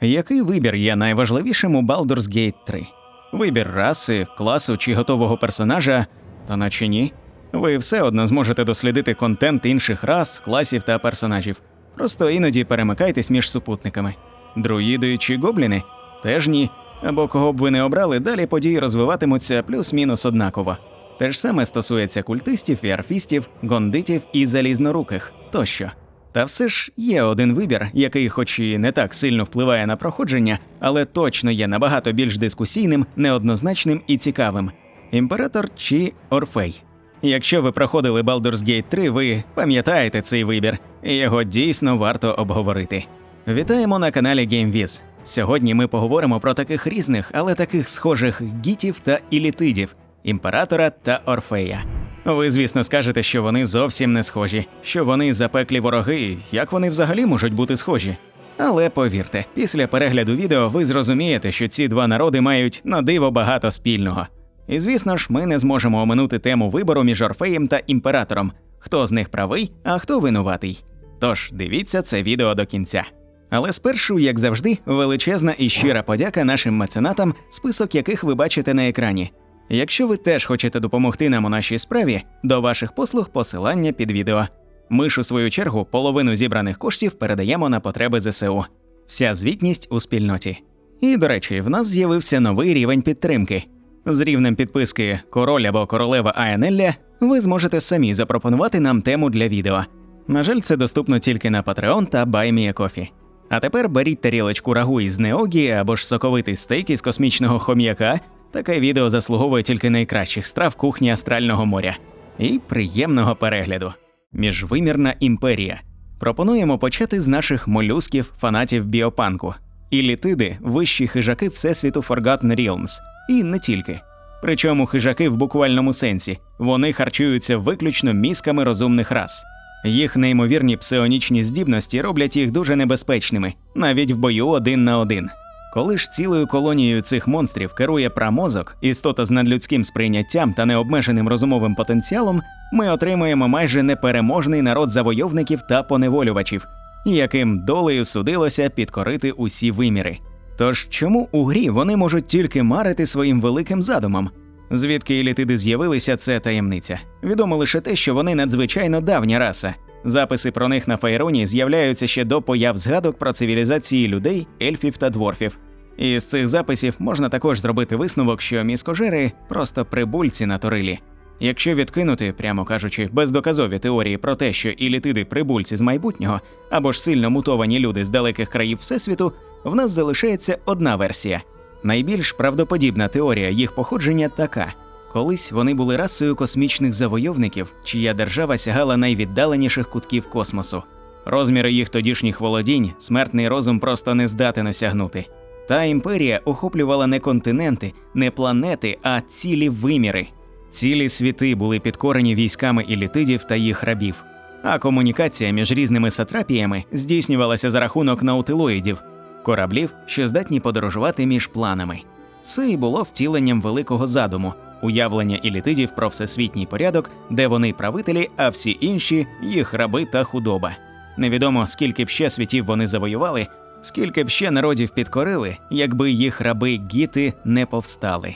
Який вибір є найважливішим у Baldur's Gate 3? Вибір раси, класу чи готового персонажа? Та наче ні. Ви все одно зможете дослідити контент інших рас, класів та персонажів. Просто іноді перемикайтесь між супутниками. Друїди чи гобліни? Теж ні. Або кого б ви не обрали, далі події розвиватимуться плюс-мінус однаково. Те ж саме стосується культистів і арфістів, гондитів і залізноруких тощо. Та все ж є один вибір, який, хоч і не так сильно впливає на проходження, але точно є набагато більш дискусійним, неоднозначним і цікавим: імператор чи Орфей. Якщо ви проходили Baldur's Gate 3, ви пам'ятаєте цей вибір, і його дійсно варто обговорити. Вітаємо на каналі GameViz. Сьогодні ми поговоримо про таких різних, але таких схожих гітів та ілітидів, імператора та Орфея. Ви, звісно, скажете, що вони зовсім не схожі, що вони запеклі вороги, як вони взагалі можуть бути схожі. Але повірте, після перегляду відео ви зрозумієте, що ці два народи мають на диво багато спільного. І звісно ж, ми не зможемо оминути тему вибору між Орфеєм та імператором, хто з них правий, а хто винуватий. Тож дивіться це відео до кінця. Але спершу, як завжди, величезна і щира подяка нашим меценатам, список яких ви бачите на екрані. Якщо ви теж хочете допомогти нам у нашій справі, до ваших послуг посилання під відео. Ми ж у свою чергу половину зібраних коштів передаємо на потреби ЗСУ. Вся звітність у спільноті. І, до речі, в нас з'явився новий рівень підтримки. З рівнем підписки Король або королева Аянелля ви зможете самі запропонувати нам тему для відео. На жаль, це доступно тільки на Patreon та BuyMeACoffee. А тепер беріть тарілочку рагу із неогі або ж соковитий стейк із космічного хом'яка. Таке відео заслуговує тільки найкращих страв кухні астрального моря. І приємного перегляду. Міжвимірна імперія. Пропонуємо почати з наших молюсків, фанатів біопанку. Ілітиди вищі хижаки всесвіту Forgotten Realms. І не тільки. Причому хижаки в буквальному сенсі вони харчуються виключно мізками розумних рас. Їх неймовірні псионічні здібності роблять їх дуже небезпечними, навіть в бою один на один. Коли ж цілою колонією цих монстрів керує прамозок, істота з надлюдським сприйняттям та необмеженим розумовим потенціалом, ми отримуємо майже непереможний народ завойовників та поневолювачів, яким долею судилося підкорити усі виміри. Тож чому у грі вони можуть тільки марити своїм великим задумом? Звідки елітиди з'явилися, це таємниця. Відомо лише те, що вони надзвичайно давня раса. Записи про них на Фейроні з'являються ще до появ згадок про цивілізації людей, ельфів та дворфів. І з цих записів можна також зробити висновок, що міскожери просто прибульці на Торилі. Якщо відкинути, прямо кажучи, бездоказові теорії про те, що ілітиди прибульці з майбутнього або ж сильно мутовані люди з далеких країв Всесвіту, в нас залишається одна версія. Найбільш правдоподібна теорія їх походження така: колись вони були расою космічних завойовників, чия держава сягала найвіддаленіших кутків космосу. Розміри їх тодішніх володінь смертний розум просто не здатен осягнути. Та імперія охоплювала не континенти, не планети, а цілі виміри. Цілі світи були підкорені військами ілітидів та їх рабів. А комунікація між різними сатрапіями здійснювалася за рахунок наутилоїдів, кораблів, що здатні подорожувати між планами. Це і було втіленням великого задуму, уявлення ілітидів про всесвітній порядок, де вони правителі, а всі інші їх раби та худоба. Невідомо скільки б ще світів вони завоювали, скільки б ще народів підкорили, якби їх раби гіти не повстали.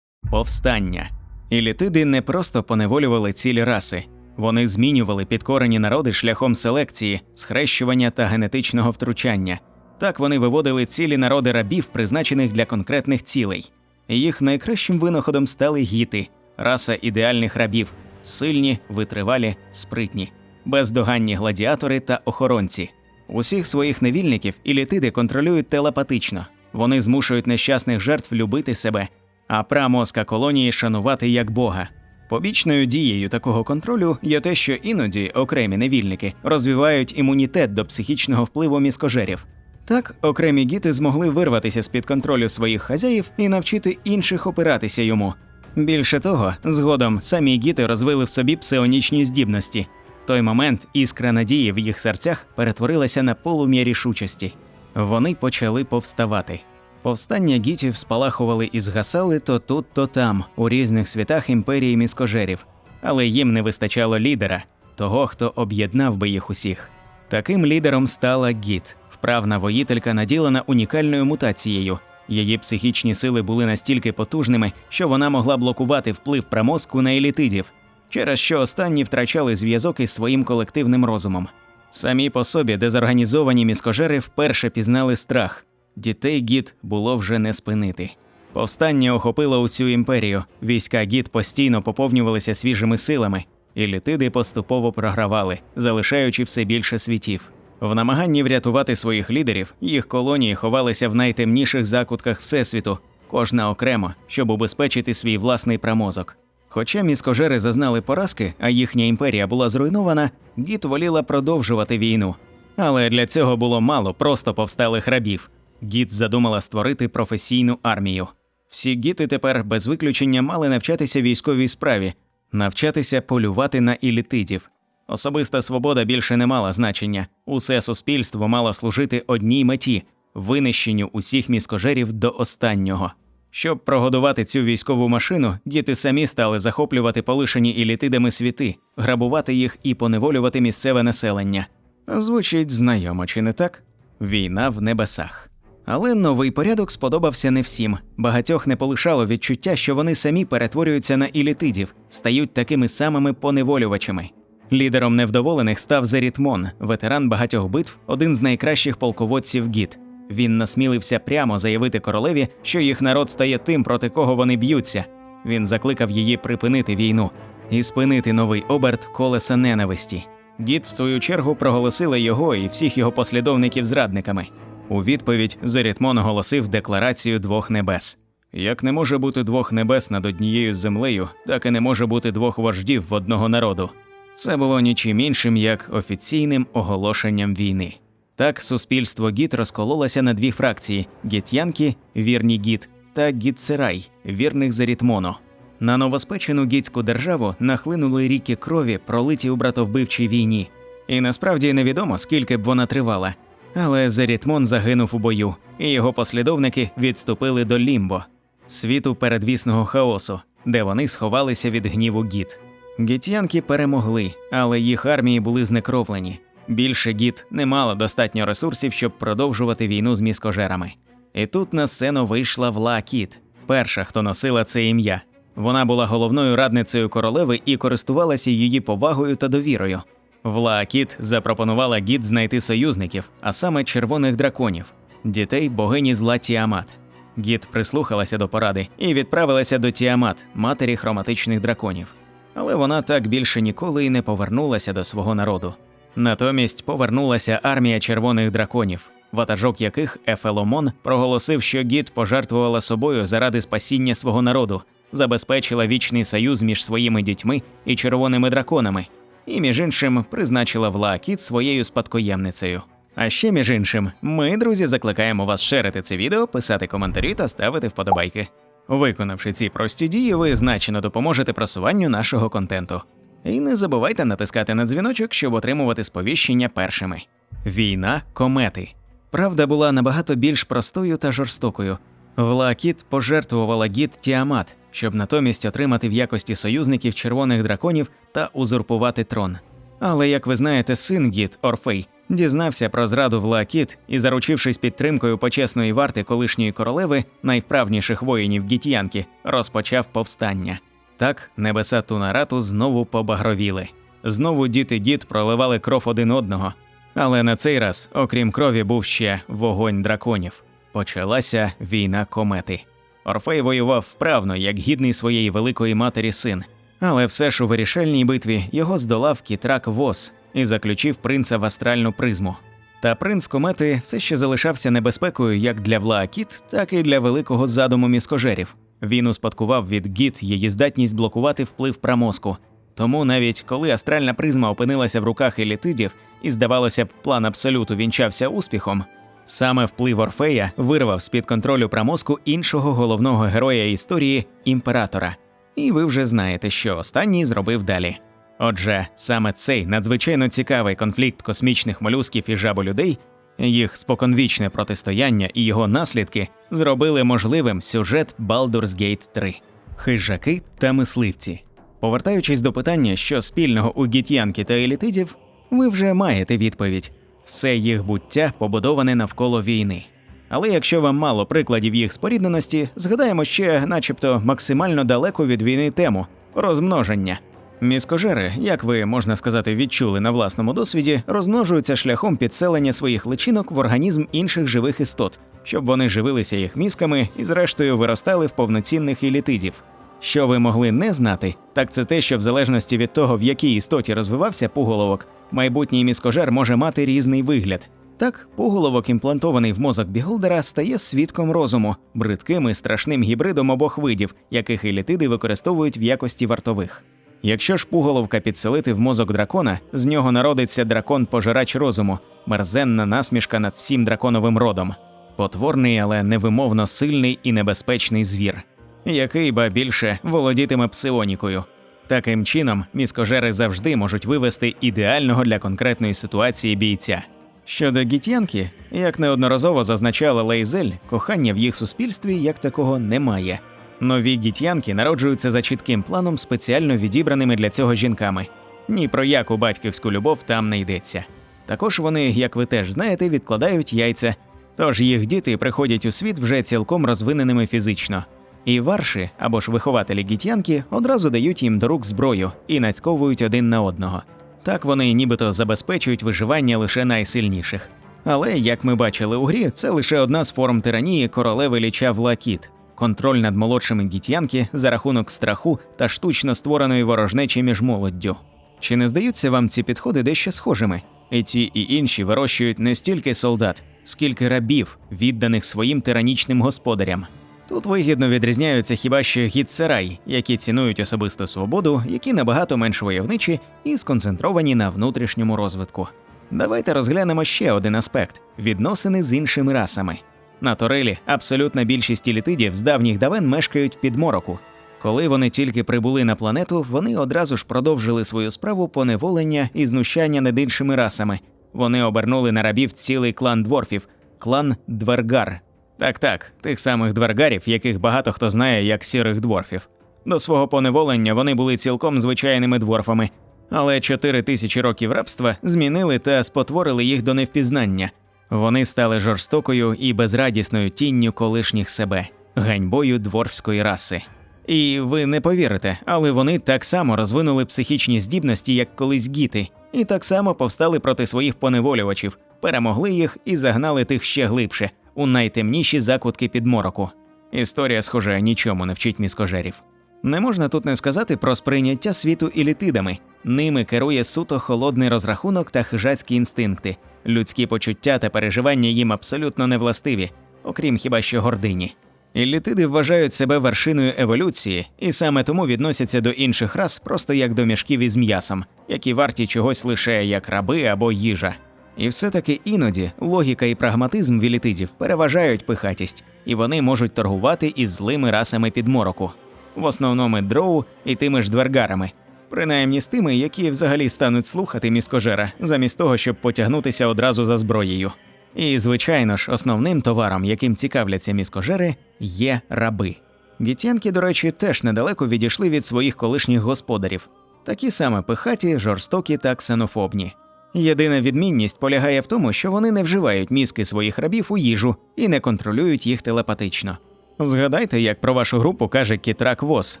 Повстання. Ілітиди не просто поневолювали цілі раси, вони змінювали підкорені народи шляхом селекції, схрещування та генетичного втручання. Так вони виводили цілі народи рабів, призначених для конкретних цілей. Їх найкращим винаходом стали гіти, раса ідеальних рабів, сильні, витривалі, спритні, бездоганні гладіатори та охоронці. Усіх своїх невільників ілітиди контролюють телепатично. Вони змушують нещасних жертв любити себе, а прамозка колонії шанувати як Бога. Побічною дією такого контролю є те, що іноді окремі невільники розвивають імунітет до психічного впливу міскожерів. Так, окремі гіти змогли вирватися з під контролю своїх хазяїв і навчити інших опиратися йому. Більше того, згодом самі гіти розвили в собі псионічні здібності. В той момент іскра надії в їх серцях перетворилася на полум'я рішучості. Вони почали повставати. Повстання гітів спалахували і згасали то тут, то там, у різних світах імперії міскожерів, але їм не вистачало лідера, того, хто об'єднав би їх усіх. Таким лідером стала Гіт, вправна воїтелька наділена унікальною мутацією. Її психічні сили були настільки потужними, що вона могла блокувати вплив промозку на елітидів, через що останні втрачали зв'язок із своїм колективним розумом. Самі по собі дезорганізовані міскожери вперше пізнали страх. Дітей гід було вже не спинити. Повстання охопило усю імперію. Війська гід постійно поповнювалися свіжими силами, і літиди поступово програвали, залишаючи все більше світів. В намаганні врятувати своїх лідерів їх колонії ховалися в найтемніших закутках всесвіту, кожна окремо, щоб убезпечити свій власний промозок. Хоча міскожери зазнали поразки, а їхня імперія була зруйнована, гід воліла продовжувати війну. Але для цього було мало просто повсталих рабів. Гід задумала створити професійну армію. Всі гіти тепер без виключення мали навчатися військовій справі, навчатися полювати на ілітидів. Особиста свобода більше не мала значення. Усе суспільство мало служити одній меті винищенню усіх міскожерів до останнього. Щоб прогодувати цю військову машину, діти самі стали захоплювати полишені ілітидами світи, грабувати їх і поневолювати місцеве населення. Звучить знайомо, чи не так? Війна в небесах. Але новий порядок сподобався не всім. Багатьох не полишало відчуття, що вони самі перетворюються на ілітидів, стають такими самими поневолювачами. Лідером невдоволених став Зерітмон, ветеран багатьох битв, один з найкращих полководців гід. Він насмілився прямо заявити королеві, що їх народ стає тим, проти кого вони б'ються. Він закликав її припинити війну і спинити новий оберт колеса ненависті. Гід, в свою чергу, проголосила його і всіх його послідовників зрадниками. У відповідь Зорітмон оголосив декларацію двох небес. Як не може бути двох небес над однією землею, так і не може бути двох вождів в одного народу. Це було нічим іншим як офіційним оголошенням війни. Так суспільство гіт розкололося на дві фракції: гіт'янки, вірні гіт, та гітцерай, вірних Зарітмоно. На новоспечену гітську державу нахлинули ріки крові, пролиті у братовбивчій війні. І насправді невідомо, скільки б вона тривала. Але Зарітмон загинув у бою, і його послідовники відступили до Лімбо, світу передвісного хаосу, де вони сховалися від гніву гіт. Гітянки перемогли, але їх армії були знекровлені. Більше гіт не мало достатньо ресурсів, щоб продовжувати війну з міскожерами. І тут на сцену вийшла Вла Кіт, перша, хто носила це ім'я. Вона була головною радницею королеви і користувалася її повагою та довірою. Вла Кіт запропонувала гід знайти союзників, а саме червоних драконів, дітей богині зла Тіамат. Гід прислухалася до поради і відправилася до Тіамат, матері хроматичних драконів. Але вона так більше ніколи й не повернулася до свого народу. Натомість повернулася армія червоних драконів, ватажок яких Ефеломон проголосив, що гід пожертвувала собою заради спасіння свого народу, забезпечила вічний союз між своїми дітьми і червоними драконами, і між іншим призначила Влаакіт своєю спадкоємницею. А ще між іншим, ми, друзі, закликаємо вас шерити це відео, писати коментарі та ставити вподобайки. Виконавши ці прості дії, ви значно допоможете просуванню нашого контенту. І не забувайте натискати на дзвіночок, щоб отримувати сповіщення першими. Війна комети. Правда була набагато більш простою та жорстокою. Влакіт пожертвувала гід Тіамат, щоб натомість отримати в якості союзників червоних драконів та узурпувати трон. Але, як ви знаєте, син гід Орфей дізнався про зраду Влакіт і, заручившись підтримкою почесної варти колишньої королеви, найвправніших воїнів гітянки, розпочав повстання. Так небеса Тунарату знову побагровіли. Знову діти дід проливали кров один одного. Але на цей раз, окрім крові, був ще вогонь драконів. Почалася війна комети. Орфей воював вправно, як гідний своєї великої матері син. Але все ж у вирішальній битві його здолав кітрак Вос і заключив принца в астральну призму. Та принц комети все ще залишався небезпекою як для Влаакіт, так і для великого задуму міскожерів. Він успадкував від гіт її здатність блокувати вплив промозку. Тому навіть коли астральна призма опинилася в руках елітидів, і здавалося б, план абсолюту вінчався успіхом. Саме вплив Орфея вирвав з під контролю промозку іншого головного героя історії імператора. І ви вже знаєте, що останній зробив далі. Отже, саме цей надзвичайно цікавий конфлікт космічних молюсків і жаболюдей, їх споконвічне протистояння і його наслідки зробили можливим сюжет Baldur's Gate 3 хижаки та мисливці. Повертаючись до питання, що спільного у гіт'янки та елітидів, ви вже маєте відповідь. все їх буття побудоване навколо війни. Але якщо вам мало прикладів їх спорідненості, згадаємо ще, начебто, максимально далеку від війни тему розмноження. Міскожери, як ви можна сказати, відчули на власному досвіді, розмножуються шляхом підселення своїх личинок в організм інших живих істот, щоб вони живилися їх мізками і, зрештою, виростали в повноцінних елітидів. Що ви могли не знати, так це те, що в залежності від того, в якій істоті розвивався пуголовок, майбутній міскожер може мати різний вигляд. Так, пуголовок, імплантований в мозок Біголдера, стає свідком розуму, бридким і страшним гібридом обох видів, яких елітиди використовують в якості вартових. Якщо ж пуголовка підселити в мозок дракона, з нього народиться дракон-пожирач розуму, мерзенна насмішка над всім драконовим родом, потворний, але невимовно сильний і небезпечний звір, який ба більше володітиме псионікою. Таким чином, міскожери завжди можуть вивести ідеального для конкретної ситуації бійця. Щодо гітянки, як неодноразово зазначала Лейзель, кохання в їх суспільстві як такого немає. Нові гітянки народжуються за чітким планом, спеціально відібраними для цього жінками. Ні про яку батьківську любов там не йдеться. Також вони, як ви теж знаєте, відкладають яйця, тож їх діти приходять у світ вже цілком розвиненими фізично. І варші або ж вихователі гітянки одразу дають їм до рук зброю і нацьковують один на одного. Так вони нібито забезпечують виживання лише найсильніших. Але, як ми бачили у грі, це лише одна з форм тиранії королеви ліча Влакіт контроль над молодшими гітянки за рахунок страху та штучно створеної ворожнечі між молоддю. Чи не здаються вам ці підходи дещо схожими? І ті і інші вирощують не стільки солдат, скільки рабів, відданих своїм тиранічним господарям. Тут вигідно відрізняються хіба що гідсерай, які цінують особисту свободу, які набагато менш войовничі і сконцентровані на внутрішньому розвитку. Давайте розглянемо ще один аспект відносини з іншими расами. На Торелі абсолютна більшість елітидів з давніх давен мешкають під мороку. Коли вони тільки прибули на планету, вони одразу ж продовжили свою справу поневолення і знущання над іншими расами. Вони обернули на рабів цілий клан дворфів клан Двергар. Так так, тих самих двергарів, яких багато хто знає як сірих дворфів. До свого поневолення вони були цілком звичайними дворфами, але чотири тисячі років рабства змінили та спотворили їх до невпізнання. Вони стали жорстокою і безрадісною тінню колишніх себе, ганьбою дворфської раси. І ви не повірите, але вони так само розвинули психічні здібності, як колись гіти, і так само повстали проти своїх поневолювачів, перемогли їх і загнали тих ще глибше, у найтемніші закутки підмороку. Історія, схоже, нічому не вчить міскожерів. Не можна тут не сказати про сприйняття світу елітидами. Ними керує суто холодний розрахунок та хижацькі інстинкти. Людські почуття та переживання їм абсолютно не властиві, окрім хіба що гордині. Елітиди вважають себе вершиною еволюції і саме тому відносяться до інших рас просто як до мішків із м'ясом, які варті чогось лише як раби або їжа. І все-таки іноді логіка і прагматизм вілітидів переважають пихатість, і вони можуть торгувати із злими расами підмороку, в основному дроу і тими ж двергарами, принаймні з тими, які взагалі стануть слухати міскожера, замість того, щоб потягнутися одразу за зброєю. І, звичайно ж, основним товаром, яким цікавляться міскожери, є раби. Гітянки, до речі, теж недалеко відійшли від своїх колишніх господарів, такі саме пихаті, жорстокі та ксенофобні. Єдина відмінність полягає в тому, що вони не вживають мізки своїх рабів у їжу і не контролюють їх телепатично. Згадайте, як про вашу групу каже Кітрак Вос,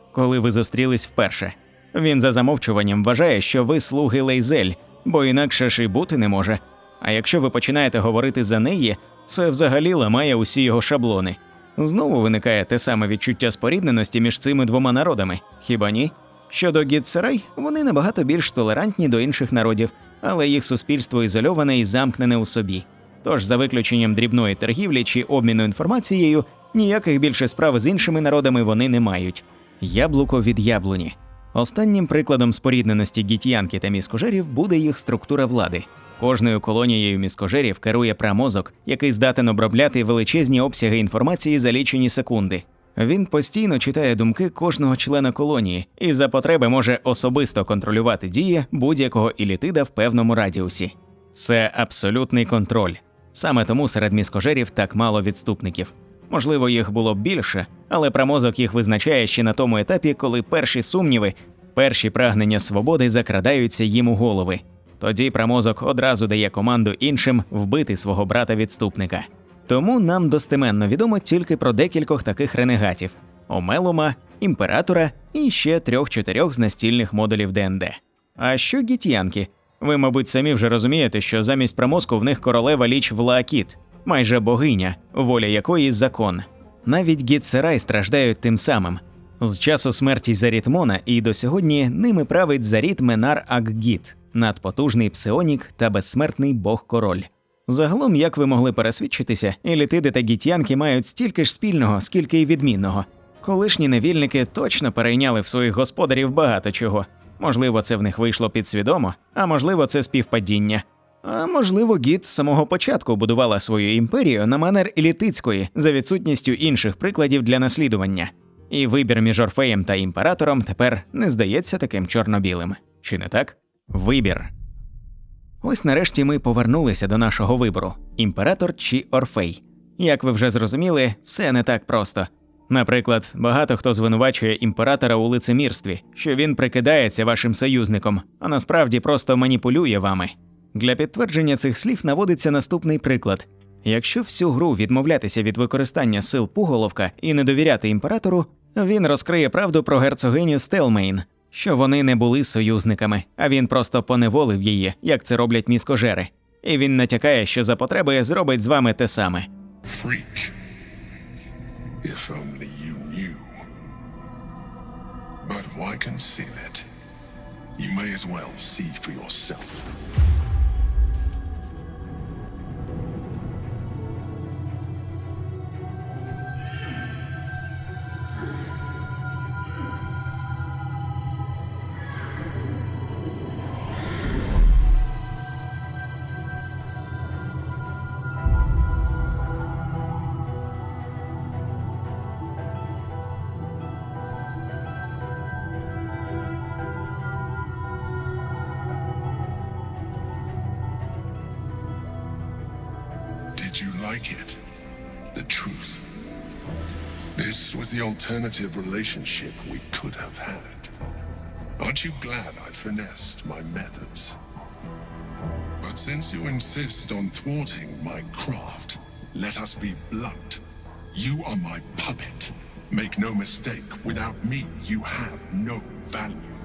коли ви зустрілись вперше. Він за замовчуванням вважає, що ви слуги Лейзель, бо інакше ж і бути не може. А якщо ви починаєте говорити за неї, це взагалі ламає усі його шаблони. Знову виникає те саме відчуття спорідненості між цими двома народами, хіба ні? Щодо Гітсерай, вони набагато більш толерантні до інших народів, але їх суспільство ізольоване і замкнене у собі. Тож, за виключенням дрібної торгівлі чи обміну інформацією, ніяких більше справ з іншими народами вони не мають. Яблуко від яблуні. Останнім прикладом спорідненості гітянки та міскожерів буде їх структура влади. Кожною колонією міскожерів керує прамозок, який здатен обробляти величезні обсяги інформації за лічені секунди. Він постійно читає думки кожного члена колонії і за потреби може особисто контролювати дії будь-якого елітида в певному радіусі. Це абсолютний контроль. Саме тому серед міскожерів так мало відступників. Можливо, їх було б більше, але промозок їх визначає ще на тому етапі, коли перші сумніви, перші прагнення свободи закрадаються їм у голови. тоді промозок одразу дає команду іншим вбити свого брата-відступника. Тому нам достеменно відомо тільки про декількох таких ренегатів: Омелума, імператора і ще трьох-чотирьох з настільних модулів ДНД. А що гітянки? Ви, мабуть, самі вже розумієте, що замість промозку в них королева ліч Влаакіт, майже богиня, воля якої закон. Навіть гітсерай страждають тим самим. З часу смерті Зарітмона і до сьогодні ними править Заріт Менар Акгіт, надпотужний псионік та безсмертний бог-король. Загалом, як ви могли пересвідчитися, елітиди та гітянки мають стільки ж спільного, скільки й відмінного. Колишні невільники точно перейняли в своїх господарів багато чого. Можливо, це в них вийшло підсвідомо, а можливо, це співпадіння. А можливо, гід з самого початку будувала свою імперію на манер елітицької за відсутністю інших прикладів для наслідування. І вибір між Орфеєм та імператором тепер не здається таким чорно-білим. Чи не так? Вибір. Ось нарешті ми повернулися до нашого вибору: імператор чи Орфей. Як ви вже зрозуміли, все не так просто. Наприклад, багато хто звинувачує імператора у лицемірстві, що він прикидається вашим союзником, а насправді просто маніпулює вами. Для підтвердження цих слів наводиться наступний приклад: якщо всю гру відмовлятися від використання сил пуголовка і не довіряти імператору, він розкриє правду про герцогиню Стелмейн, що вони не були союзниками, а він просто поневолив її, як це роблять міскожери. І він натякає, що за потреби зробить з вами те саме. Freak. If only you knew. But why conceal it? You may as well see for yourself. it? The truth. This was the alternative relationship we could have had. Aren't you glad I finessed my methods? But since you insist on thwarting my craft, let us be blunt. You are my puppet. Make no mistake, without me, you have no value.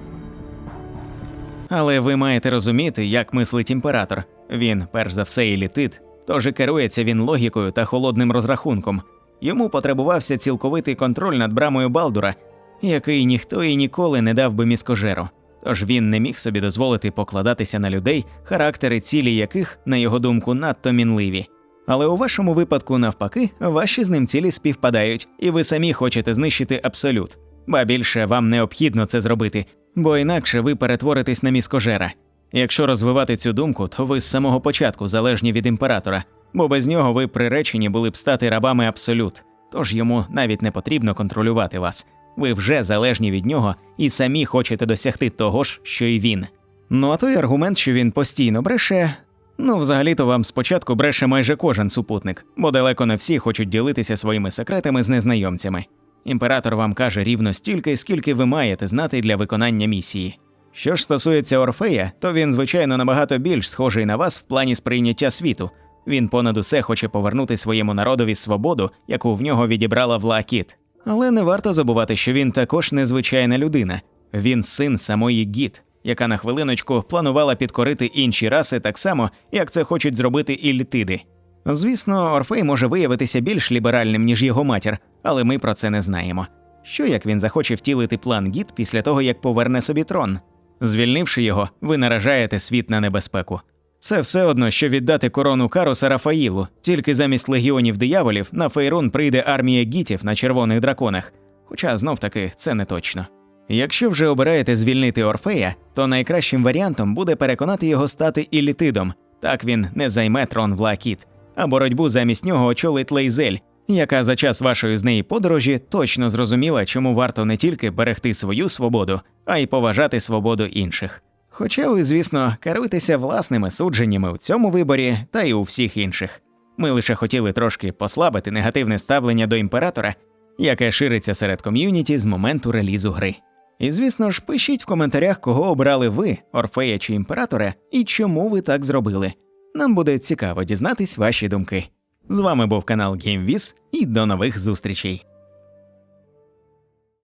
Але ви маєте розуміти, як мислить імператор. Він, перш за все, елітит, тож і керується він логікою та холодним розрахунком. Йому потребувався цілковитий контроль над брамою Балдура, який ніхто і ніколи не дав би міскожеру. Тож він не міг собі дозволити покладатися на людей, характери цілі яких, на його думку, надто мінливі. Але у вашому випадку, навпаки, ваші з ним цілі співпадають, і ви самі хочете знищити абсолют. Ба більше вам необхідно це зробити, бо інакше ви перетворитесь на міскожера. Якщо розвивати цю думку, то ви з самого початку залежні від імператора, бо без нього ви приречені були б стати рабами абсолют, тож йому навіть не потрібно контролювати вас. Ви вже залежні від нього і самі хочете досягти того ж, що й він. Ну а той аргумент, що він постійно бреше. Ну, взагалі-то вам спочатку бреше майже кожен супутник, бо далеко не всі хочуть ділитися своїми секретами з незнайомцями. Імператор вам каже рівно стільки, скільки ви маєте знати для виконання місії. Що ж стосується Орфея, то він, звичайно, набагато більш схожий на вас в плані сприйняття світу. Він понад усе хоче повернути своєму народові свободу, яку в нього відібрала Влаакіт. Але не варто забувати, що він також незвичайна людина. Він син самої Гіт, яка на хвилиночку планувала підкорити інші раси так само, як це хочуть зробити і літиди. Звісно, Орфей може виявитися більш ліберальним, ніж його матір, але ми про це не знаємо. Що як він захоче втілити план Гіт після того, як поверне собі трон? Звільнивши його, ви наражаєте світ на небезпеку. Це все одно, що віддати корону Каруса Рафаїлу, тільки замість легіонів дияволів на Фейрун прийде армія гітів на червоних драконах. Хоча знов таки це не точно. Якщо вже обираєте звільнити Орфея, то найкращим варіантом буде переконати його стати ілітидом. Так він не займе трон Влакіт, а боротьбу замість нього очолить Лейзель, яка за час вашої з неї подорожі точно зрозуміла, чому варто не тільки берегти свою свободу, а й поважати свободу інших. Хоча ви, звісно, керуйтеся власними судженнями в цьому виборі та й у всіх інших. Ми лише хотіли трошки послабити негативне ставлення до імператора, яке шириться серед ком'юніті з моменту релізу гри. І звісно ж, пишіть в коментарях, кого обрали ви, Орфея чи імператора, і чому ви так зробили. Нам буде цікаво дізнатись ваші думки. З вами був канал GameViz і до нових зустрічей.